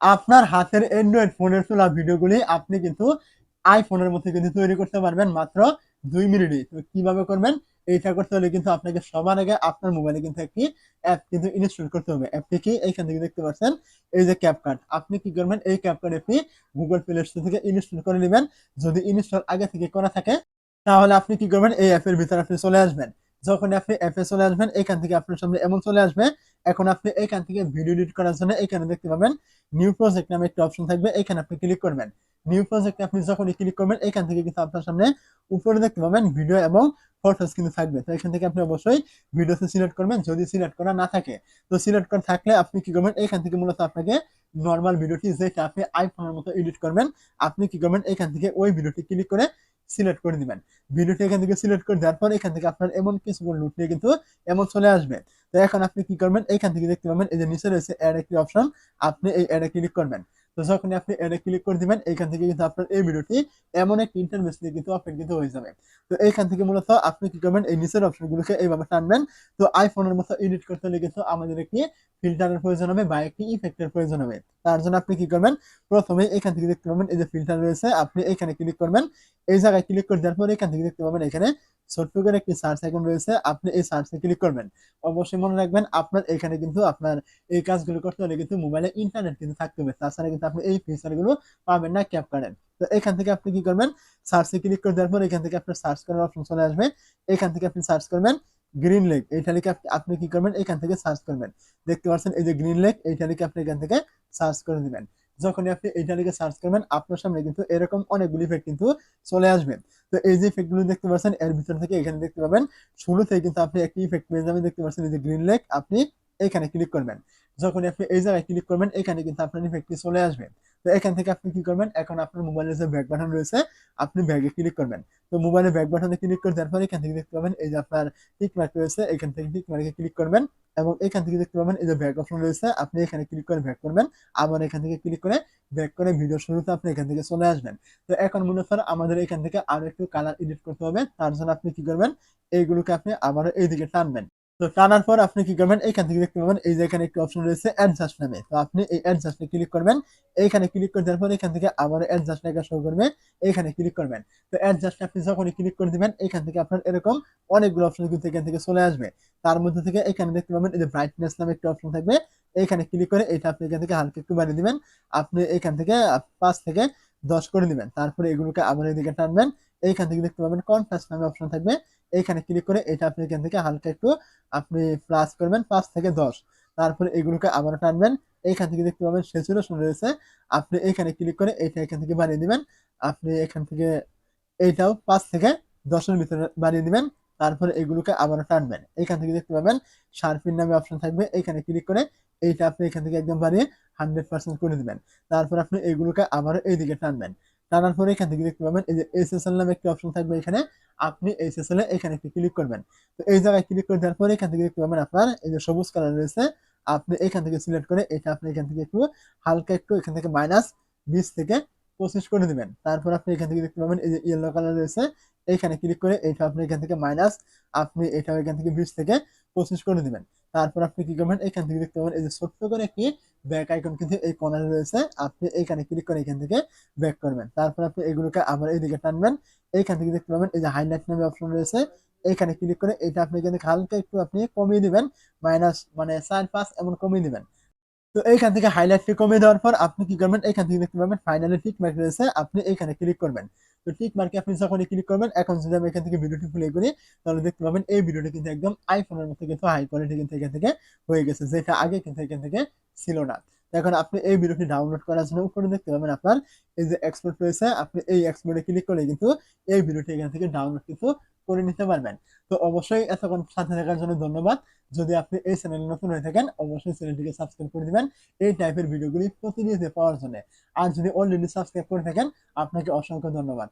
আপনার হাতের অ্যান্ড্রয়েড ফোনের তোলা ভিডিওগুলি আপনি কিন্তু আইফোনের মধ্যে কিন্তু তৈরি করতে পারবেন মাত্র দুই মিনিটে। তো কীভাবে করবেন? এইটা করতে হলে কিন্তু আপনাকে সবার আগে আপনার মোবাইলে কিন্তু একটি অ্যাপ কিন্তু ইনস্টল করতে হবে। অ্যাপটি কি? এইখান থেকে দেখতে পাচ্ছেন, এই যে ক্যাপকার্ড আপনি কি করবেন? এই ক্যাপকার্ড অ্যাপটি গুগল প্লে স্টোর থেকে ইনস্টল করে নেবেন। যদি ইনস্টল আগে থেকে করা থাকে, তাহলে আপনি কি করবেন? এই অ্যাপের ভিতরে আপনি চলে আসবেন। যখন আপনি অ্যাপে চলে আসবেন, এখান থেকে আপনার সামনে এমন চলে আসবে এখন আপনি এখান থেকে ভিডিও এডিট করার জন্য এখানে দেখতে পাবেন নিউ প্রজেক্ট নামে একটা অপশন থাকবে, এখানে আপনি ক্লিক করবেন। নিউ প্রজেক্টে আপনি যখনই ক্লিক করবেন, এখান থেকে কিন্তু আপনার সামনে উপরে দেখতে পাবেন ভিডিও এবং ফটোস কিন্তু থাকবে। তো এখান থেকে আপনি অবশ্যই ভিডিওতে সিলেক্ট করবেন, যদি সিলেক্ট করা না থাকে। তো সিলেক্ট করা থাকলে আপনি কি করবেন, এখান থেকে মূলত আপনাকে নর্মাল ভিডিওটি যেটা আপনি আইফোনের মতো এডিট করবেন, আপনি কি করবেন, এখান থেকে ওই ভিডিওটি ক্লিক করে সিলেক্ট করে দিবেন। ভিডিওটি এখান থেকে সিলেক্ট করে দেওয়ার পর এখান থেকে আপনার এমন কিছু লুট নিয়ে কিন্তু এমন চলে আসবে। তো এখন আপনি কি করবেন? এখান থেকে দেখতে পাবেন এই যে নিচে রয়েছে অ্যাড একটি অপশন আপনি এই অ্যাডে ক্লিক করবেন। তো যখন আপনি অ্যাডে ক্লিক করে দিবেন এখান থেকে কিন্তু আপনার এই ভিডিওটি এমন একটি ইন্টারভেস দিয়ে কিন্তু ওপেন কিন্তু হয়ে যাবে। তো এইখান থেকে মূলত আপনি কি করবেন, এই নিচের অপশনগুলোকে এইভাবে টানবেন। তো আইফোনের মতো এডিট করতে হলে কিন্তু আমাদের একটি ফিল্টারের প্রয়োজন হবে বা একটি ইফেক্টের প্রয়োজন হবে। তার জন্য আপনি কি করবেন, প্রথমে এখান থেকে দেখতে পাবেন এই যে ফিল্টার রয়েছে, আপনি এখানে ক্লিক করবেন। এই জায়গায় ক্লিক করে দেওয়ার পর এখান থেকে দেখতে পাবেন এখানে ছোট্ট একটি সার্চ আইকন রয়েছে, আপনি এই সার্চে ক্লিক করবেন। অবশ্যই মনে রাখবেন, আপনার এখানে কিন্তু আপনার এই কাজগুলো করতে হলে কিন্তু মোবাইলে ইন্টারনেট কিন্তু থাকতে হবে। তাছাড়া কিন্তু আপনি এই ফিচারগুলো পাবেন না ক্যাপকার্ডের তো এখান থেকে আপনি কি করবেন সার্চে ক্লিক করে দেওয়ার পর এখান থেকে আপনার সার্চ করার অপশন চলে আসবে। এখান থেকে আপনি সার্চ করবেন গ্রিন লেক এইটা লিখে আপনি- কি করবেন, এখান থেকে সার্চ করবেন। দেখতে পাচ্ছেন এই যে গ্রিন লেক এইটা লিখে আপনি এখান থেকে সার্চ করে দিবেন। যখনই আপনি এইটা লিখে সার্চ করবেন, আপনার সামনে কিন্তু এরকম অনেকগুলি ইফেক্ট কিন্তু চলে আসবে। তো এই যে ইফেক্টগুলো দেখতে পাচ্ছেন, এর ভিতর থেকে এখানে দেখতে পাবেন শুরুতে কিন্তু আপনি একটি ইফেক্ট পেয়ে যাবেন, দেখতে পাচ্ছেন এই যে গ্রিন লেক আপনি এখানে ক্লিক করবেন। যখন আপনি এই জায়গায় ক্লিক করবেন, এখানে কিন্তু আপনার ইফেক্টটি চলে আসবে। তো এখান থেকে আপনি কি করবেন, এখন আপনার মোবাইলের যে ব্যাক বাটন রয়েছে, আপনি ব্যাগে ক্লিক করবেন। তো মোবাইলের ব্যাক বাটনে ক্লিক করে দেওয়ার পর এখান থেকে দেখতে পাবেন, এই যে আপনার টিক মার্ক রয়েছে, এখান থেকে টিক মার্কে ক্লিক করবেন এবং এখান থেকে দেখতে পাবেন, এই যে ব্যাক অপশন রয়েছে, আপনি এখানে ক্লিক করে ব্যাক করবেন। আবার এখান থেকে ক্লিক করে ব্যাক করে ভিডিও শুরুতে আপনি এখান থেকে চলে আসবেন। তো এখন মনে মূলত আমাদের এখান থেকে আরও একটু কালার এডিট করতে হবে, তার জন্য আপনি কি করবেন এইগুলোকে আপনি আবারও এইদিকে টানবেন। তো টানার পর আপনি কি করবেন? এখান থেকে দেখতে পাবেন এই যে এখানে একটি অপশন রয়েছে অ্যাডজাস্ট নামে। তো আপনি এই অ্যাডজাস্টে ক্লিক করবেন। এইখানে ক্লিক করে দেওয়ার পর এখান থেকে আবার অ্যাডজাস্ট লেখা শো করবে। এখানে ক্লিক করবেন। তো অ্যাডজাস্ট আপনি যখনই ক্লিক করে দিবেন, এখান থেকে আপনার এরকম অনেকগুলো অপশন কিন্তু এখান থেকে চলে আসবে। তার মধ্যে থেকে এখানে দেখতে পাবেন এই যে ব্রাইটনেস নামে একটা অপশন থাকবে। এখানে ক্লিক করে এটা আপনি এখান থেকে হালকা একটু বাড়িয়ে দিবেন। আপনি এখান থেকে পাঁচ থেকে দশ করে দিবেন। তারপরে এগুলোকে আবার এদিকে টানবেন। এইখান থেকে দেখতে পাবেন কনফারেন্স নামে অপশন থাকবে। এইখানে ক্লিক করে এটা আপনি এখান থেকে হালকা একটু আপনি প্লাস করবেন, পাঁচ থেকে দশ। তারপরে এগুলোকে আবার টানবেন। এইখান থেকে দেখতে পাবেন সেচুরেশন রয়েছে আপনি এখানে ক্লিক করে এটা এখান থেকে বানিয়ে দিবেন। আপনি এখান থেকে এইটাও পাঁচ থেকে দশের ভিতরে বাড়িয়ে দিবেন। তারপরে এগুলোকে আবার টানবেন। এখান থেকে দেখতে পাবেন শার্পিন নামে অপশন থাকবে। এখানে ক্লিক করে এইটা আপনি এখান থেকে একদম বাড়িয়ে হান্ড্রেড পার্সেন্ট করে দিবেন। তারপর আপনি এগুলোকে আবারও এইদিকে টানবেন। টানার পরে এখান থেকে দেখতে পাবেন, এই যে এসএসএল নামে একটি অপশন থাকবে এখানে, আপনি এসএসএল এ এখানে একটি ক্লিক করবেন। তো এই জায়গায় ক্লিক করে দেওয়ার পরে এখান থেকে দেখতে পাবেন আপনার, এই যে সবুজ কালার রয়েছে, আপনি এখান থেকে সিলেক্ট করে এটা আপনি এখান থেকে একটু হালকা একটু এখান থেকে মাইনাস বিশ থেকে পঁচিশ করে দিবেন। তারপর আপনি এখান থেকে দেখতে পাবেন, এই যে ইয়েলো কালার রয়েছে এইখানে ক্লিক করে এটা আপনি এখান থেকে মাইনাস আপনি এটা এখান থেকে বিশ থেকে পঁচিশ করে দিবেন। তারপর আপনি কি করবেন? এখান থেকে দেখতে পাবেন, এই যে ছোট্ট করে একটি ব্যাক আইকন কিন্তু এই কর্নারে রয়েছে। আপনি এখানে ক্লিক করে এখান থেকে ব্যাক করবেন। তারপর আপনি এগুলোকে আবার এইদিকে টানবেন। এইখান থেকে দেখতে পাবেন, এই যে হাইলাইট নামে অপশন রয়েছে। এখানে ক্লিক করে এটা আপনি কিন্তু হালকা একটু আপনি কমিয়ে দিবেন। মাইনাস মানে চার, পাঁচ, এমন কমিয়ে দিবেন। তো এইখান থেকে হাইলাইটটি কমিয়ে দেওয়ার পর আপনি কি করবেন? এখান থেকে দেখতে পাবেন ফাইনালি টিক মার্ক রয়েছে, আপনি এখানে ক্লিক করবেন। তো টিক মার্কে আপনি যখনই ক্লিক করবেন, এখন যদি আমি এখান থেকে ভিডিওটি প্লে করি, তাহলে দেখতে পাবেন এই ভিডিওটি কিন্তু একদম আইফোনের মতো কিন্তু হাই কোয়ালিটি কিন্তু এখান থেকে হয়ে গেছে, যেটা আগে কিন্তু এখান থেকে ছিল না। এখন আপনি এই ভিডিওটি ডাউনলোড করার জন্য উপরে দেখতে পাবেন আপনার এই যে এক্সপোর্ট রয়েছে, আপনি এই এক্সপোর্টে ক্লিক করলে কিন্তু এই ভিডিওটি এখান থেকে ডাউনলোড কিন্তু করে নিতে পারবেন। তো অবশ্যই এতক্ষণ সাথে থাকার জন্য ধন্যবাদ। যদি আপনি এই চ্যানেলে নতুন হয়ে থাকেন, অবশ্যই চ্যানেলটিকে সাবস্ক্রাইব করে দিবেন এই টাইপের ভিডিওগুলি প্রতিনিয়ত পাওয়ার জন্য। আর যদি অলরেডি সাবস্ক্রাইব করে থাকেন, আপনাকে অসংখ্য ধন্যবাদ।